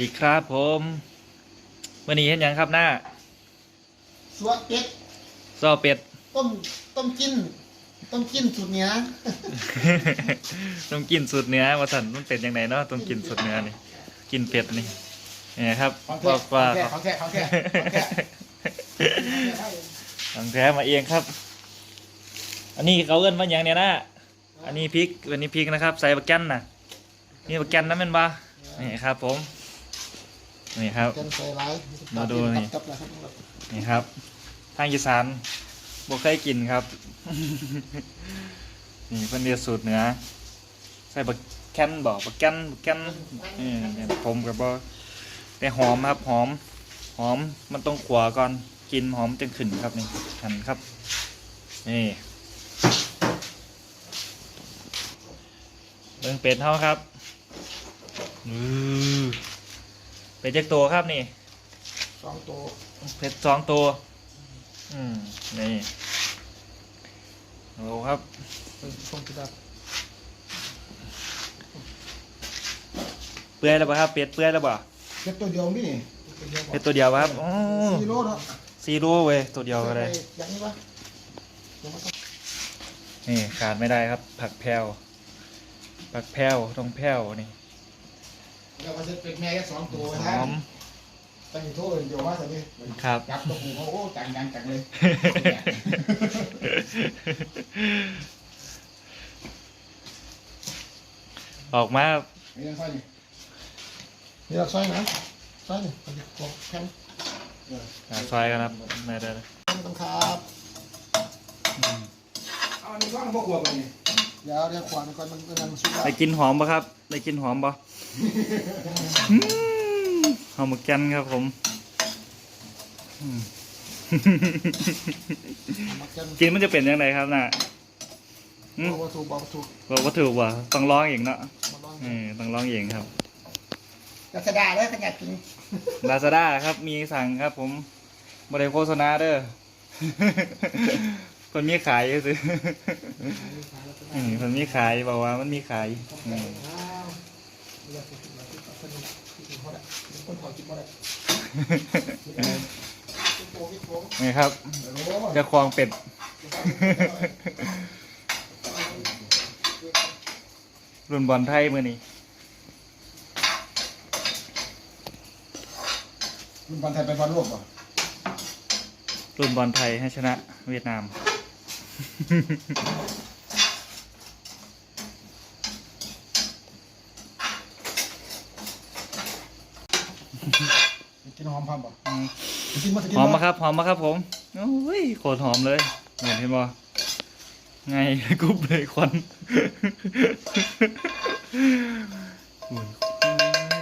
ดีครับผมวันนี้เห็นยังครับหน้าสวเป็ดซอเป็ด ต้มต้มจิ้นต้มจิ้นสูตรเหนือต้องกินสูตรเนื้อว่าสันมันเป็นยังไงเนาะต้องกินสูตรเนื้อนี่กินเป็ดนี่นี่ครับของบแท้อกว่าของแท้ของแท้ของแท้ของแท้มาเองครับ อันนี้เขาเอิ้นว่าอย่างเนี้ยนะอันนี้พริกอันนี้พริกนะครับ ใส่บะแกนนะนี่บะแกนนะแม่นบ่นี่ครับผม นี่ครับแกนใส่ร้ายมาดูนี่กับๆนะครับนี่ครับ ทางอีสานบ่เคยกินครับ นี่เพิ่นเรียสูตรเหนือ ใส่บักแคนบอกบักแกนบักแกนนี่เนี่ยผมกับบ่แต่หอมครับหอม หอมมันต้องขัวก่อนกินหอมจึงขึ้นครับนี่หั่นครับ นี่เบิ่งเป็ดเฮาครับอือ เป็ดจักตัวครับนี่สองตัวเพชรสองตัว อืมนี่โอ้ครับต้มกระดาษเปื่อยแล้วป่ะครับเป็ดเปื่อยแล้วป่ะเก็บตัวเดียวนี่เป็ดตัวเดียวป่ะครับโอ้สี่โลเนาะซีโร่เว้ยตัวเดียวก็ได้อย่างนี้วะเดี๋ยวมันต้องนี่ขาดไม่ได้ครับ ผักแพรวผักแพรวต้องแพรวนี่ เดี๋ยวมันจะเป็นแม่แค่สองตัวหนะอมตั้งโทษเดี๋ยวว่าจะนี่ครับจับตัวหูเขาโอ้จังจังจังเลย ออกมานี่ยังไส้นี่นี่เราไส้นะไส้นี่ไปดิบอกแข็งหาซอยกันครับไม่ได้เลยต้องครับเอาอันนี้ว่างพวกหัวไปนี่ เดี๋ยวเดี๋ยวขวานก่อนมันมันมันสุกแล้วได้กินหอมปะครับ ได้กินหอมปะอืมหอมหมึกแกนครับผมอืมมาแกนกินมันจะเป็นยังไงครับน่ะอืมบอกว่าถูกบอกว่าถูกบอกว่าถูกว่ะต้องร้องเองเนาะมาลองเออต้องร้องเองครับกระสดาเลยขยันกินลาซาด้าครับมีสั่งครับผมบริโฆษณาเด้อ คนมีขายซื้ออืมคนมีขายบอกว่ามันมีขายอืมอ้าวเดี๋ยวผมมาที่คนนี้ที่เขาได้คนขอกินมาได้กินโป่งกินโป่งนี่ครับโอ้จะควงเป็ดรุ่นบอลไทยมือนี้คุณบอลไทยไปบอลโลกป่ะรุ่นบอลไทยให้ชนะเวียดนาม กินหอมพันป่ะอืมกินมาจะกินหอมมาครับหอมมาครับผมโอ้ยโคตรหอมเลยเห็นเห็นบ่ไงกรุ๊บเลยควันอุ้ย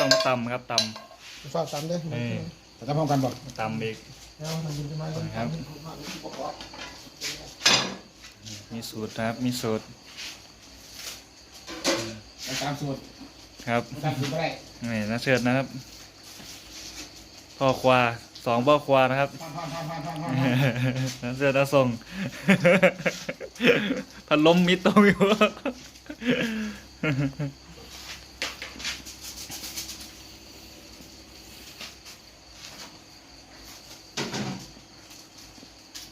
ต้องตำครับตฝากตามด้วยเออแต่จะพร้อมกันป่ะำตำอีกแล้วมันยินขึ้นมาครับ มีสูตรครับ มีสูตรตามสูตรครับตามสูตรไม่ได้นี่น่าเชิดนะครับพ่อควาสองพ่อควานะครับพันพันพันพันพันพันน่าเชิดน่าส่งพัดลมมิดตรงอยู่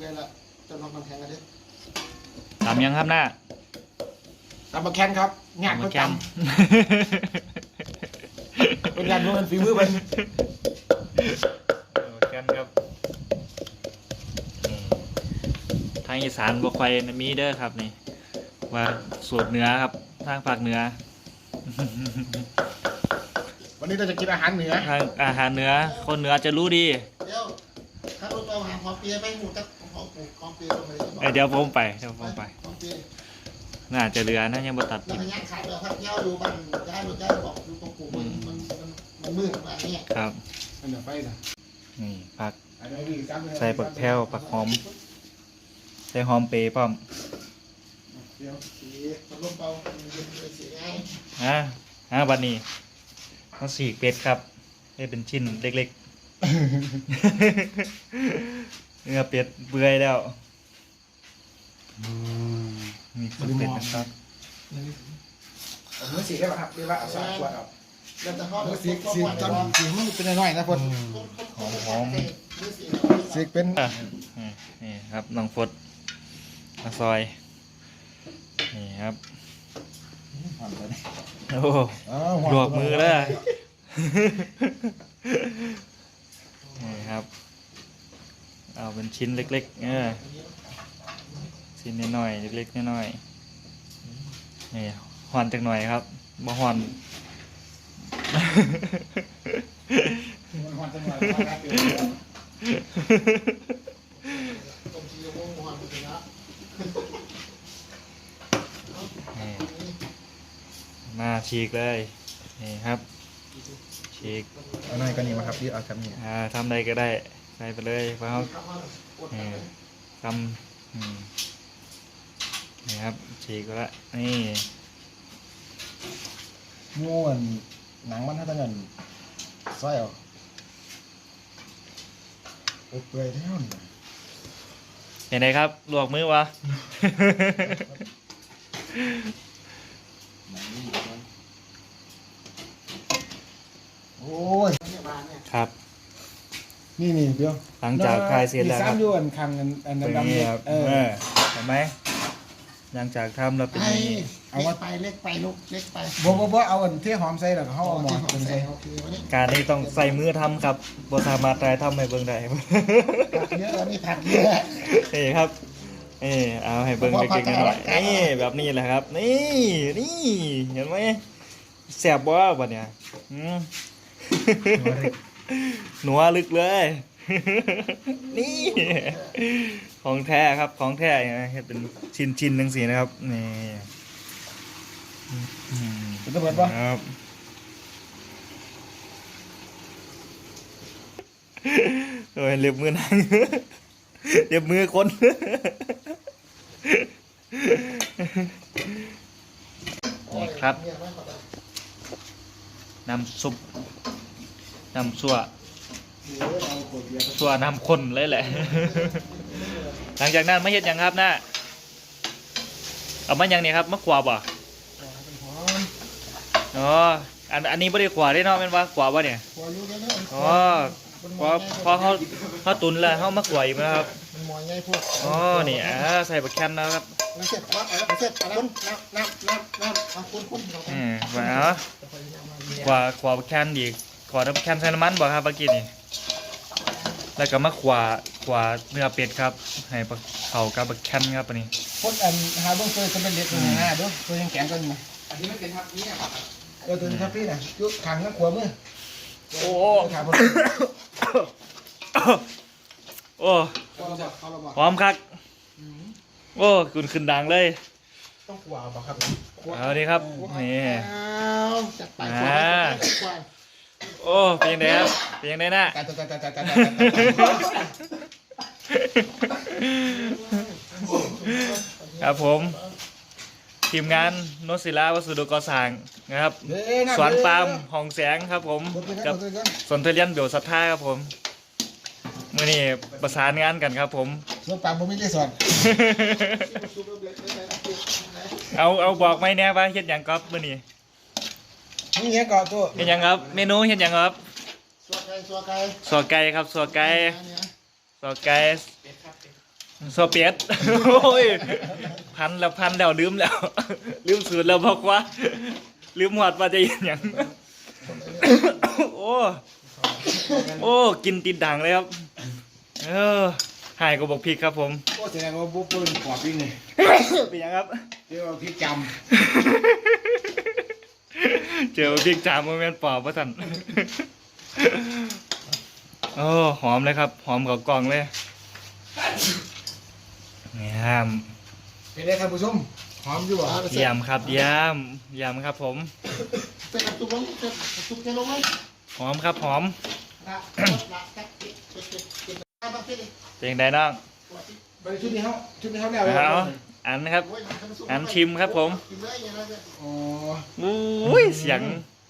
เวลาจะลองมาแข่งกันดิ ตามยังครับหน้าตามมาแข่งครับงานเขาแกตามเป็นงานรู้มันฝีมือมันแกนครับนี่ทางอีสานบวควายมีเด้อครับนี่ ว่าสูตรเหนือครับ ทางภาคเหนือ วันนี้เราจะกินอาหารเหนือทางอาหารเหนือ คนเหนือจะรู้ดีเดี๋ยวถ้าเราไปหาหอมเปียไปหมูตักหอมปูหอมเปียตรงไหนเอ้ยเดี๋ยวผมไปเดี๋ยวผมไปหอมเปีย น่าจะเหลือนะยังบ่ตัดแล้วกินพยานขายเราครับเย้าดูบ้านย้ายรถย้ายบอกดูตรงปูมันมันมันมันมืดมาเนี่ยครับ อันเดี๋ยวไปนะนี่ผัก อันเดี๋ยววิ่งซ้ำเลยใส่ผักแพรวผักหอม ใส่หอมเปรย์ป้อมเดี๋ยวสีมันลมเบามันเย็นเลยสีง่ายอะอะวันนี้เขาสีกเป็ดครับได้เป็นชิ้นเล็กๆ เนื้อเป็ดเปื่อยแล้ว มีเป็ดนะครับผมไม่สีได้ป่ะครับเรียกว่าเอาสามขวดเอาแล้วจะเข้าสีสีจนสีมันเป็นน้อยๆนะพนหอมหอมสีเป็นอะนี่นี่ครับน้องฟดมาซอยนี่ครับโอ้ลวกมือแล้วนี่ครับ เอาเป็นชิ้นเล็กๆเออ ชิ้นน้อยๆเล็กๆน้อยๆนี่ห่อนจักหน่อยครับบ่ห่อนนี่มาฉีกเลยนี่ครับฉีกเอาหน่อยก็นี่มาครับที่เอาทำนี่อ่าทำใดก็ได้ใส่ไปเลยเพราะเขานี่ทำ อืมนี่ครับฉีกไปละนี่ม้วนหนังมันถ้าตั้งเงินซอยเอาเปื่อยแล้วนี่เห็นไหมครับลวกมือวะ โอ้ยครับ นี่นี่เดี๋ยวหลังจากคลายเสร็จแล้วครับมีซ้ำอยู่อันคังอันอันเป็นดำๆนี่เนี่ยครับเอเออ อเห็นไหม หลังจากทำแล้วเป็นไอ้อย่างนี้เอาว่าไปเล็กไปลูกเล็กไปบ่บ่บ่เอาอันที่หอมใส่แล้วก็เฮาเอาหมอที่หอเป็นมใส่ใส่โอเควันนี้การนี้ต้องใส่มือทำครับบสามารถตายทำให้เบิ่งได้ ผักเยอะวันนี้ผักเยอะนี่ครับนี่เอาให้เบิ่งพอเด็กๆพอหน่อยพอนี่แบบนี้แหละครับ นี่นี่เห็นไหมแสบบ่วะเนี่ยอืมหนัวลึกเลย นี่ ของแท้ครับของแท้นะเฮ็ดเป็นชิ้นชิ้นๆทั้งสีนะครับนี่อืมเป็นตะเบิดบ่ครับโอ้ยเล็บมือนั่งเล็บมือคนนี่ครับน้ำซุปน้ำซัวซัวน้ำข้นเลยแหละ หลังจากนั้นไม่เห็นยังครับน้าเอามายังนี่ครับมะขวาบ่อ๋ออันอันนี้ไม่ได้ขวาได้เนาะเป็นว่าขวาบ่เนี่ยหัวอยู่เยอะๆอ๋อพอพอเขาเขาตุนแล้วเขามากวาอีกนะครับมันหมอยไงพวกอ๋อนี่อ่าใส่บักแคนนะครับไม่เสร็จวัดไม่เสร็จคุณน้ำน้ำน้ำน้ำเอาคุณคุณเราอืมว่าเอาขวาขวาบักแคนดีขวาน้ำแคนใส่น้ำมันบ่ครับเมื่อกี้นี่ แล้วก็มาขวาขวาเนื้อเป็ดครับ ให้ปลาเขากับบักแคนครับอันนี้คนอันหาเบิ่งเฟยจะเป็นเด็ดตัวหน้าเด้อตัวยังแข็งกันอยู่นะอันนี้มันเป็นทับนี้เออตัวนี้ครับพี่น่ะยุขังข้างขวามือโอ้ขาบนโอ้เขาเราบอกเขาเราบอกพร้อมครับโอ้คุณขึ้นดังเลย ต้องขวาบอกครับเอาดีครับนี่เอาจัดไปขวาขวา โอ้เป็นยังไงครับเป็นยังไงน่ะตายตายตายตายตายครับผมทีมงานโนตศิลาวัสดุก่อสร้างนะครับ สวนปาล์มห้องแสงครับผม กักับบสนทเลียนเบียวศรัทธาครับผมมื่อนี้ประสานงานกันครับผมสวนปาล์มบ่มีได้สอนเอาเอาบอกไม่แน่ว่าเฮ็ดหยังครับมื่อนี้ นี่เงี้ยก่อนตัวเฮ็ดหยังครับ เมนูเฮ็ดหยังครับสัวไก่สัวไก่สัวไก่ครับสัวไก่เนี่ยสัวไก่สัวเป็ดโอ้ยพันแล้วพันแล้วลืมแล้ว ลืมสูตรแล้วบอกว่า ลืมหอดว่าจะเฮ็ดหยังโอ้โอ้กินติดดังเลยครับ เออหายก็บอกพริกครับผมโอ้แสดงว่าบุปผาปอบวิ่งนี่เป็นหยังครับเดี๋ยวพี่จ เจอพริกจามโมเมนต์ปอบว่าสันโอ้หอมเลยครับ หอมกับกล่องเลยนี่ฮามำเป็นไงท่านผู้ชมหอมอยู่บ่เยี่ยมครับเยี่ยมเยี่ยมครับ ผมเป็นตุกลงเป็นตุกจะลงไหมหอมครับหอมละละแค่เก็บเก็บเก็บเก็บมาที่นี่เป็นยังไงน้องไปชุดนี้เขาชุดนี้เขาแล้วเอาอันนะครับ อันชิมครับผมกินเลยยังไงเนี่ยอ๋ออุ้ยเสียง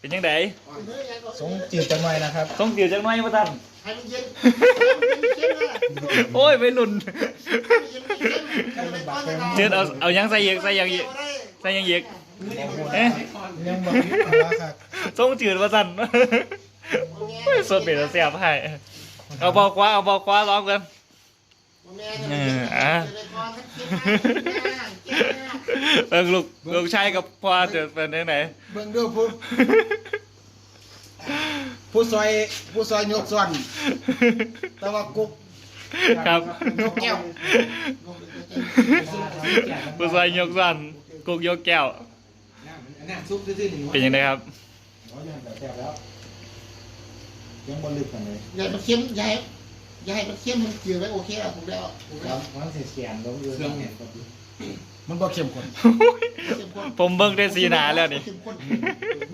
เป็นยังไงกินเลยยังไงสงจืดจังหน่อยนะครับต้องเกี่ยวจังไหมพ่อท่านให้มันเย็นให้มันเย็นเลยโอ้ยไปหลุนให้มันเย็นให้มันเย็นให้มันก้อนจะเจิดเอาเอายังใส่เยกใส่ยังเยกใส่ยังเยกใเอ๊ะยังบอกนี่ปลาร้าค่ะทรงจืดว่าสั่นสดเป็นเสียบให้เอาบอกว่าเอาบอกว่าร้องกัน เอออะเอิงลูกลูกชายกับพ่อจะเป็นยังไงเบิ่งดูผู้ผู้ซอยผู้ซอยยกส่วนแต่ว่ากุ๊กครับยกแก้วผู้ชายยกสันกุกยกแก้วน่ะซุปซื่อๆนี่เป็นยังไงครับอ๋อยังแต่แก้วแล้วยังบ่ลึกกันเลยอย่ามันเข้มอย่าให้ อย่าให้มันเข้มมันเกลือไว้โอเคแล้วผมแล้วผมแล้วมันสิเสียนลงอยู่เครื่องเนี่ยมันบ่เข้มข้นเข้มข้นผมเบิ่งได้สีหนาแล้วนี่เข้มข้น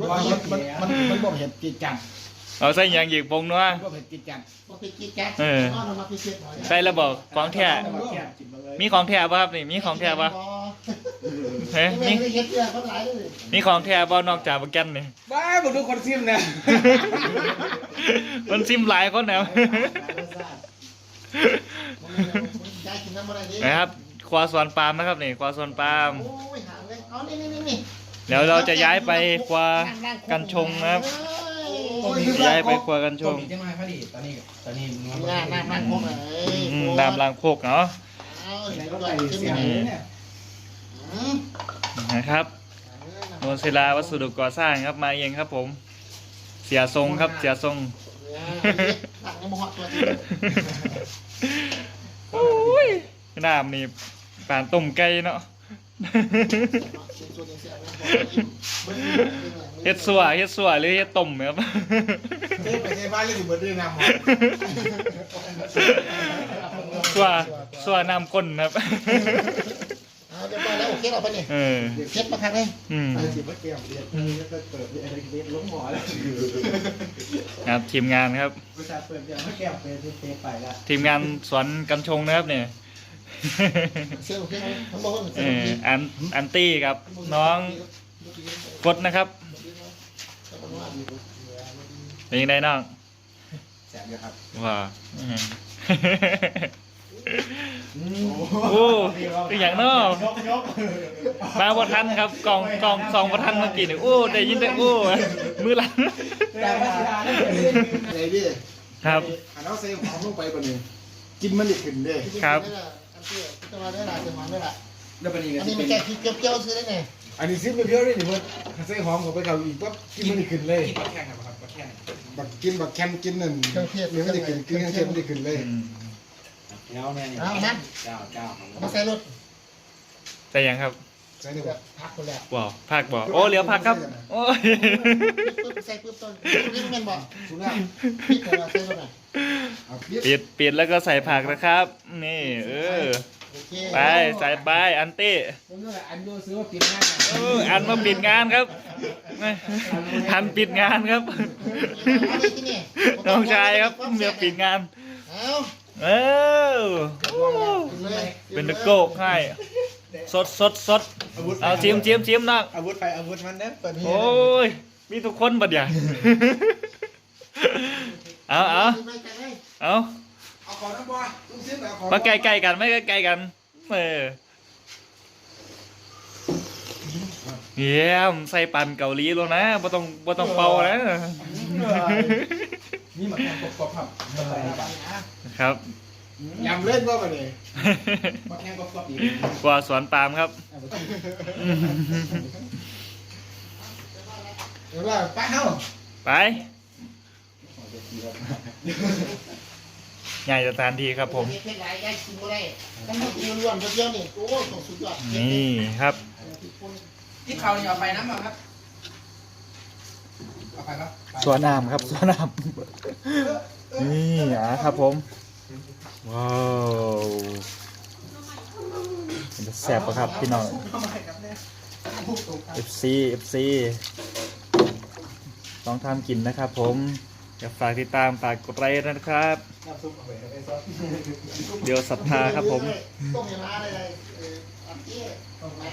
มันมันมันมันบ่เผ็ดจีดจัดเอาใส่หยางอีกปงนัวมันบ่เผ็ดจีดจัดบ่ไปกินแก๊สเออเอามาพิเศษหน่อยใส่ระบอกของแท้มีของแท้ป่ะครับนี่มีของแท้ป่ะเฮ้ยไม่มีได้เฮ็ดเรื่องเขาหลายเลยมีของแท้ป่ะนอกจากบักแกนนี่บ้าบ่ดูคนซิมนะมันซิมหลายคนแล้ว ได้กินน้ำอะไรดินะครับควาสวนปาล์มนะครับนี่ควาสวนปาล์มโอ้ยหาเลยเอานี่นี่นี่นี่เดี๋ยวเราจะย้ายไปควากันชงนะครับโอ้ยย้ายไปควากันชงจังไงพอดีตอนนี้ตอนนี้นวลหน้าหน้าหน้าคงเลยอืมดามลางโคกเนาะเอาไหนเดี๋ยวก็ก่ไปอนเข้มเสียงหน่อยเนี่ยอืมนะครับโนนศิลาวัสดุก่อสร้างครับมาเองครับผม เสียทรงครับเสียทรงหลังมหอดตัวจริง โอ้ยน้ำนี่ปานต้มไก่เนาะเฮ็ดสัวเฮ็ดสัวหรือเฮ็ดต้มครับเต้ไปใช้บ้านเลยสิเบิดด้วยน้ำหอมสัวสัวน้ำข้นครับ เอาเดี๋ยวไปแล้วโอเคเราไปนี่เออเช็ดมาครั้งนึงอืมไอ้สิบ่เกี่ยวเรียนก็เปิดอะไรเรียนลงหมอแล้วครับทีมงานครับประชาเปิดอย่างไม่แก้วเป็นเทไปแล้วทีมงานสวนกันชงนะครับเนี่ย เสื้อโอเคทั้งหมดเอออันอันตี้กับ น้องกดนะครับเป็นยังไงน้องแสบอยู่ครับ ว้าอืม โอ้เป็นอย่างน้อมาบทันครับกล่องกล่องสองบทันเมื่อกี้เนี่ยโอ้ได้ยินแต่โอ้มือหลังแต่ว่าสิได้อะไรดิครับอันเอาใส่หอมลงไปบ่นี่กินมันดิขึ้นเด้อันนี้จะมาได้หลายจะหอมได้หลายแล้วบัดนี้อันนี้มันแค่คิดเกี่ยวๆซื้อได้ไงอันนี้ซิมเพียวๆนี่นี่เพิ่นใส่หอมเข้าไปเข้าอีกปั๊บกินมันดิขึ้นเลยกินบักแข้งครับบักแข้งบักกินบักแคมกินนั่นเครื่องเทศมันดิขึ้นกินเครื่องเทศมันดิขึ้นเลยอืม แล้วแน่นี่เอามันเจ้าเจ้ามาใส่รถแต่ยังครับใส่นี่แบบ่บพักคนแล้วบอกภาคบอกโอ้เหลียวภาคครับ โอ้ยปึ๊บใส่ปึ๊บต้นนี่มันบอกสุดแล้วพี่เธอใส่รถหน่อยเอาปิดปิดปิดแล้วก็ใส่ผักนะครับ นี่ เออ โอเคไปใส่ไปอันตี้ผมนึกว่าอันดูซื้อว่าปิดง่ายเอออันมาปิดงานครับทันปิดงานครับเอาเลยที่นี่น้องชายครับเมียปิดงาน เอา เออเป็นตะโกกให้สดสดสดเอาชิมชิมชิมนักอาวุธไปอาวุธมันเด้อเปิดโอ้ย มีทุกคนบัดอย่างเอาเอาเอาเอาของน้ำบ่ตุ้มซิมเอาของมาใกล้ๆกันไม่ใกล้ๆกันเออเยี่ยมใส่ปั่นเกาหลีแล้วนะบ่ต้องบ่ต้องเป่านะนี่มันกรอบๆครับ ครับยำเล่นบ่บัดนี้บักแข้งกรอบๆอีกกว่าสวนปาล์มครับเดี๋ยวว่าไปเฮาไปใหญ่สถานที่ครับผมเพชรหลายได้กินบ่ได้ต้องมากินรวมเดียวนี่โอ้ต้องสุดยอดนี่ครับที่เขานี่เอาไปน้ำบ่ครับเอาไปครับสวนน้ำครับสวนน้ำนี่อะครับผม ว้าวมันจะแซ่บปะครับพี่น้อง FC FC ต้องทำกินนะครับผมอย่าฝากติดตามฝากกดไลค์นะครับน้ำซุปเอาไปเอาไปซอสเดี๋ยวศรัทธาครับผม ต้มยำอะไรอะไรเอออันนี้